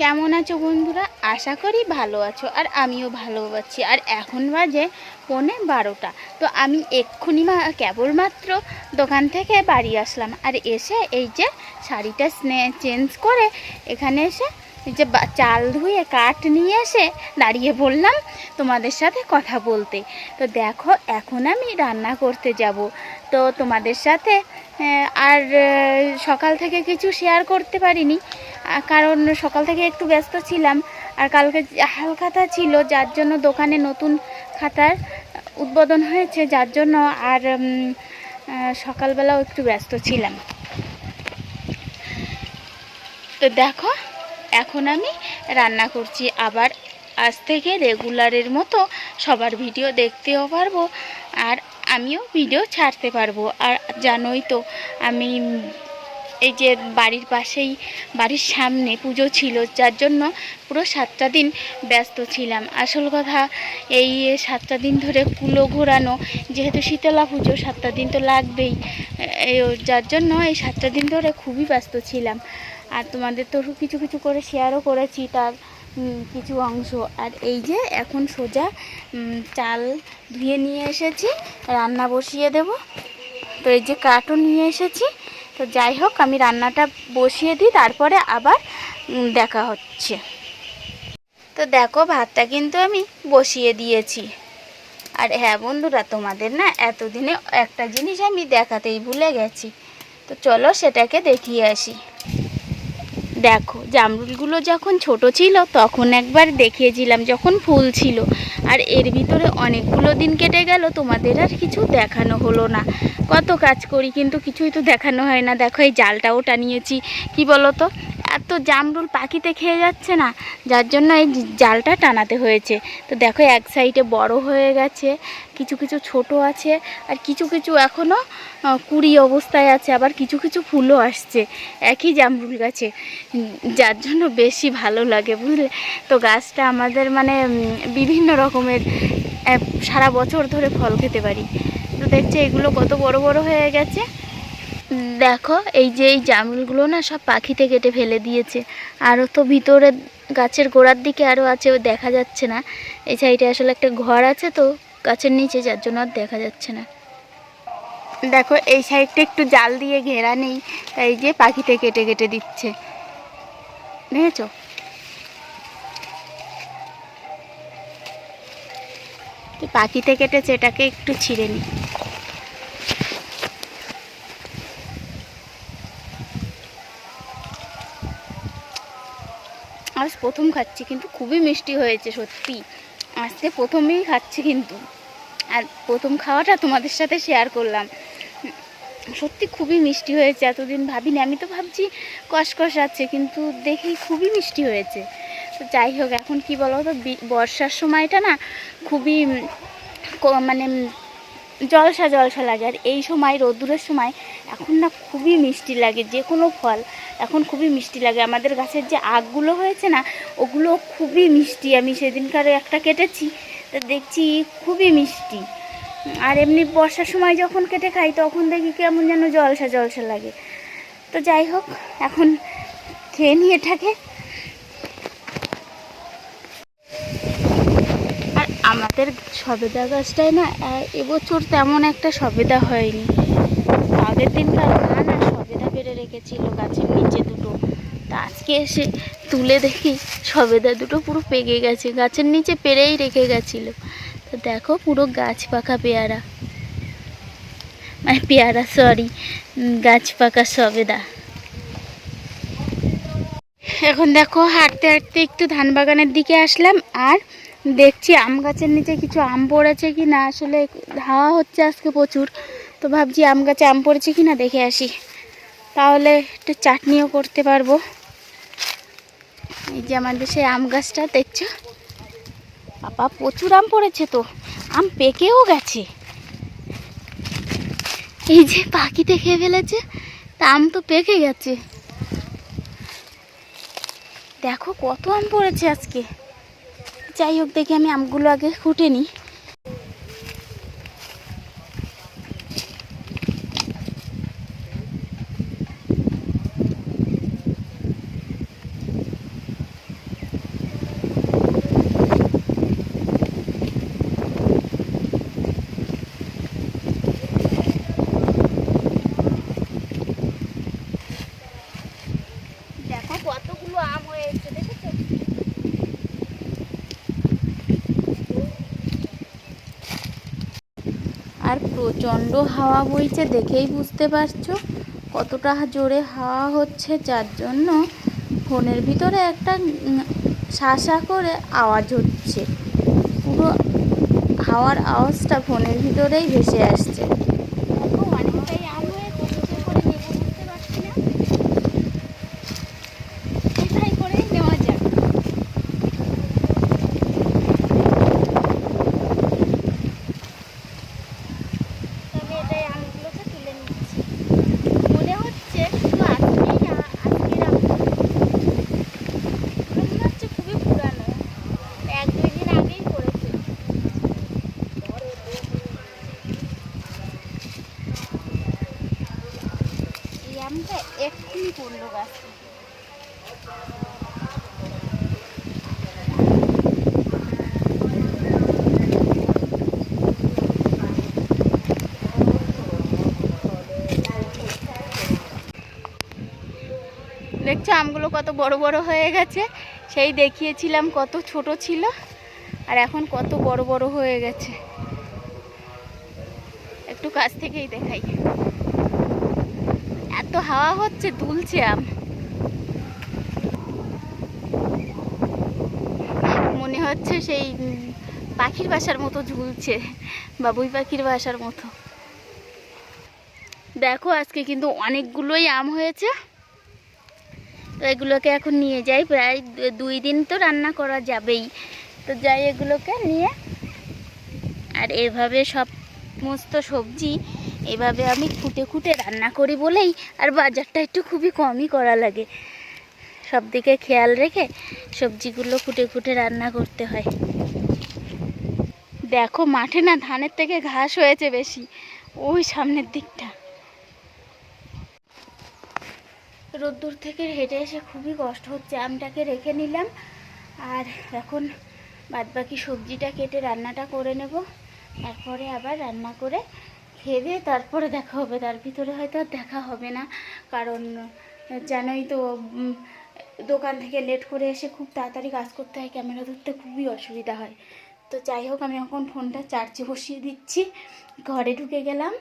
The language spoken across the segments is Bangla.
কেমন আছো বন্ধুরা? আশা করি ভালো আছো আর আমিও ভালো আছি। আর এখন বাজে পৌনে বারোটা। তো আমি এক্ষুনি মা কেবলমাত্র দোকান থেকে বাড়ি আসলাম। আর এসে এই যে শাড়িটা চেঞ্জ করে এখানে এসে যে চাল ধুয়ে কাঠ নিয়ে এসে দাঁড়িয়ে বললাম তোমাদের সাথে কথা বলতে। তো দেখো, এখন আমি রান্না করতে যাব। তো তোমাদের সাথে আর সকাল থেকে কিছু শেয়ার করতে পারিনি। কারণ সকাল থেকে একটু ব্যস্ত ছিলাম আর কালকে হাল খাতা ছিল, যার জন্য দোকানে নতুন খাতার উদ্বোধন হয়েছে, যার জন্য আর সকালবেলাও একটু ব্যস্ত ছিলাম। তো দেখো, এখন আমি রান্না করছি। আবার আজ থেকে রেগুলারের মতো সবার ভিডিও দেখতেও পারব আর আমিও ভিডিও ছাড়তে পারব। আর জানোই তো, আমি এই যে বাড়ির পাশেই, বাড়ির সামনে পুজো ছিল, যার জন্য পুরো সাতটা দিন ব্যস্ত ছিলাম। আসল কথা, এই সাতটা দিন ধরে কুলো ঘোরানো, যেহেতু শীতলা পুজো, সাতটা দিন তো লাগবেই। যার জন্য এই সাতটা দিন ধরে খুবই ব্যস্ত ছিলাম। আর তোমাদের তো কিছু কিছু করে শেয়ারও করেছি, তার কিছু অংশ। আর এই যে এখন সোজা চাল ধুয়ে নিয়ে এসেছি, রান্না বসিয়ে দেব। তো এই যে কাঠও নিয়ে এসেছি তো যাই হোক, আমি রান্নাটা বসিয়ে দিই, তারপরে আবার দেখা হচ্ছে। তো দেখো, ভাতটা কিন্তু আমি বসিয়ে দিয়েছি। আর হ্যাঁ বন্ধুরা, তোমাদের না এতদিনে একটা জিনিস আমি দেখাতেই ভুলে গেছি। তো চলো সেটাকে দেখিয়ে আসি। দেখো, জামরুলগুলো যখন ছোট ছিল, তখন একবার দেখিয়েছিলাম যখন ফুল ছিল। আর এর ভিতরে অনেকগুলো দিন কেটে গেল, তোমাদের আর কিছু দেখানো হলো না। কত কাজ করি, কিন্তু কিছুই তো দেখানো হয় না। দেখো, এই জালটাও টানিয়েছি। কি বলো তো এত জামরুল পাখিতে খেয়ে যাচ্ছে না, যার জন্য এই জালটা টানাতে হয়েছে। তো দেখো এক সাইডে বড় হয়ে গেছে, কিছু কিছু ছোট আছে, আর কিছু কিছু এখনও কুড়ি অবস্থায় আছে, আবার কিছু কিছু ফুলও আসছে, একই জামরুল গাছে। যার জন্য বেশি ভালো লাগে, বুঝলে? তো গাছটা আমাদের মানে বিভিন্ন রকমের সারা বছর ধরে ফল খেতে পারি। তো দেখছে এগুলো কত বড় বড় হয়ে গেছে দেখো, এই যে এই জামরুলগুলো না সব পাখিতে কেটে ফেলে দিয়েছে। আরও তো ভিতরে গাছের গোড়ার দিকে আরও আছে দেখা যাচ্ছে না। এই সাইডে আসলে একটা ঘর আছে তো, গাছের নিচে, যার জন্য আর দেখা যাচ্ছে না। দেখো, এই সাইডটা একটু জাল দিয়ে ঘেরা নেই, তাই যে পাখিতে কেটে কেটে দিচ্ছে। দেখেছ? পাখিতে কেটেছে, এটাকে একটু ছিঁড়ে নিই আজ প্রথম খাচ্ছি, কিন্তু খুবই মিষ্টি হয়েছে, সত্যি। আজকে প্রথমেই খাচ্ছি কিন্তু। আর প্রথম খাওয়াটা তোমাদের সাথে শেয়ার করলাম। সত্যি খুবই মিষ্টি হয়েছে, এতদিন ভাবিনি। আমি তো ভাবছি কষকষ আছে, কিন্তু দেখি খুবই মিষ্টি হয়েছে। তো যাই হোক, এখন কি বলো তো বর্ষার সময়টা না খুবই মানে জলসা জলসা লাগে। আর এই সময়, রোদ্দুরের সময় এখন না খুবই মিষ্টি লাগে যে কোনো ফল। এখন খুবই মিষ্টি লাগে। আমাদের গাছের যে আগগুলো হয়েছে না, ওগুলো খুবই মিষ্টি। আমি সেদিনকার একটা কেটেছি, তো দেখছি খুবই মিষ্টি। আর এমনি বর্ষার সময় যখন কেটে খাই, তখন দেখি কেমন যেন জলসা জলসা লাগে। তো যাই হোক, এখন খেয়ে নিয়ে এটাকে। আর আমাদের সবেদা গাছটায় না এবছর তেমন একটা সবেদা হয়নি। আগের দিনকার মা রেখেছিল গাছের নিচে দুটো। তা আজকে এসে তুলে দেখি সবেদা দুটো পুরো পেকে গেছে, গাছের নিচে পেরেই রেখে গেছিল। তো দেখো পুরো গাছ পাকা পেয়ারা। মানে পেয়ারা সরি গাছ পাকা সবেদা এখন দেখো হাঁটতে হাঁটতে একটু ধান বাগানের দিকে আসলাম, আর দেখছি আম গাছের নিচে কিছু আম পড়েছে কি না আসলে হাওয়া হচ্ছে আজকে প্রচুর, তো ভাবছি আম গাছে আম পড়েছে কি না দেখে আসি। তাহলে একটু চাটনিও করতে পারব। এই যে আমাদের সেই আম গাছটা, দেখছ? বাবা, প্রচুর আম পড়েছে তো। আম পেকেও গেছে। এই যে পাখিতে খেয়ে ফেলেছে, তা আম তো পেকে গেছে। দেখো কত আম পড়েছে আজকে। যাই হোক, দেখি আমি আমগুলো আগে ফুটে নিই। আর প্রচণ্ড হাওয়া বইছে দেখেই বুঝতে পারছ? কতটা জোরে হাওয়া হচ্ছে, যার জন্য ফোনের ভিতরে একটা শাসা করে আওয়াজ হচ্ছে। পুরো হাওয়ার আওয়াজটা ফোনের ভিতরেই ভেসে আসছে। অনেকটাই আম হয়েছে কিসে করে নেব বুঝতে পারছি না কোথায় করে নেওয়া যাক তবে এটাই আমগুলোকে তুলে নিচ্ছি মনে হচ্ছে শুধু আজকেই আ- আজকের আম মনে হচ্ছে খুবই পুরানো এক দুই দিন আগেই করেছে এই আমটা এক্ষুনি পড়ল দেখছ আমগুলো কত বড় বড় হয়ে গেছে? সেই দেখিয়েছিলাম কত ছোট ছিল, আর এখন কত বড় বড় হয়ে গেছে। একটু কাছ থেকেই দেখাই। এত হাওয়া হচ্ছে, দুলছে আম। মনে হচ্ছে সেই পাখির বাসার মতো ঝুলছে বাবুই পাখির বাসার মতো। দেখো, আজকে কিন্তু অনেকগুলোই আম হয়েছে। তো এগুলোকে এখন নিয়ে যাই, প্রায় দুই দিন তো রান্না করা যাবেই। তো যাই এগুলোকে নিয়ে, আর এভাবে সব সমস্ত সবজি এভাবে আমি খুঁটে খুঁটে রান্না করি বলেই আর বাজারটা একটু খুবই কমই করা লাগে। সব দিকে খেয়াল রেখে সবজিগুলো খুঁটে খুঁটে রান্না করতে হয়। দেখো মাঠে না ধানের থেকে ঘাস হয়েছে বেশি। ওই সামনের দিকটা। রোদ্দুর থেকে হেঁটে এসে খুবই কষ্ট হচ্ছে। আমটাকে রেখে নিলাম আর এখন বাদবাকি সবজিটা কেটে রান্নাটা করে নেব। তারপরে আবার রান্না করে খেয়ে তারপরে দেখা হবে। তার ভিতরে হয়তো আর দেখা হবে না। কারণ, জানোই তো দোকান থেকে লেট করে এসে খুব তাড়াতাড়ি কাজ করতে হয়। ক্যামেরা ধরতে খুবই অসুবিধা হয়। তো যাই হোক, আমি এখন ফোনটা চার্জে বসিয়ে দিচ্ছি। ঘরে ঢুকে গেলাম।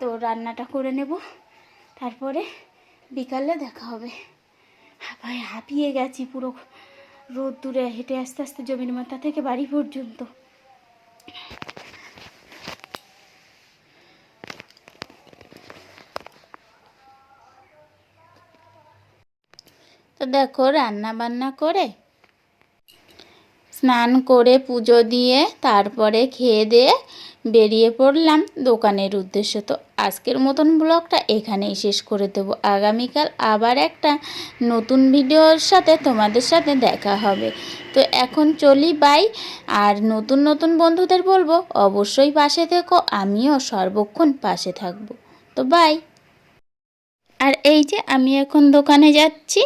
তো রান্নাটা করে নেব। তারপরে বিকালে দেখা হবে। ভাই, হাঁপিয়ে গেছি পুরো। রোদ দূরে হেঁটে আস্তে আস্তে জমির মাথা থেকে বাড়ি পর্যন্ত। তো দেখো রান্না বান্না করে স্নান করে পুজো দিয়ে তারপরে খেয়ে দিয়ে বেরিয়ে পড়লাম দোকানের উদ্দেশ্য। তো আজকের মতন ব্লগটা এখানেই শেষ করে দেবো। আগামীকাল আবার একটা নতুন ভিডিওর সাথে তোমাদের সাথে দেখা হবে। তো এখন চলি, বাই। আর নতুন নতুন বন্ধুদের বলব, অবশ্যই পাশে থেকো। আমিও সর্বক্ষণ পাশে থাকব। তো বাই। আর এই যে আমি এখন দোকানে যাচ্ছি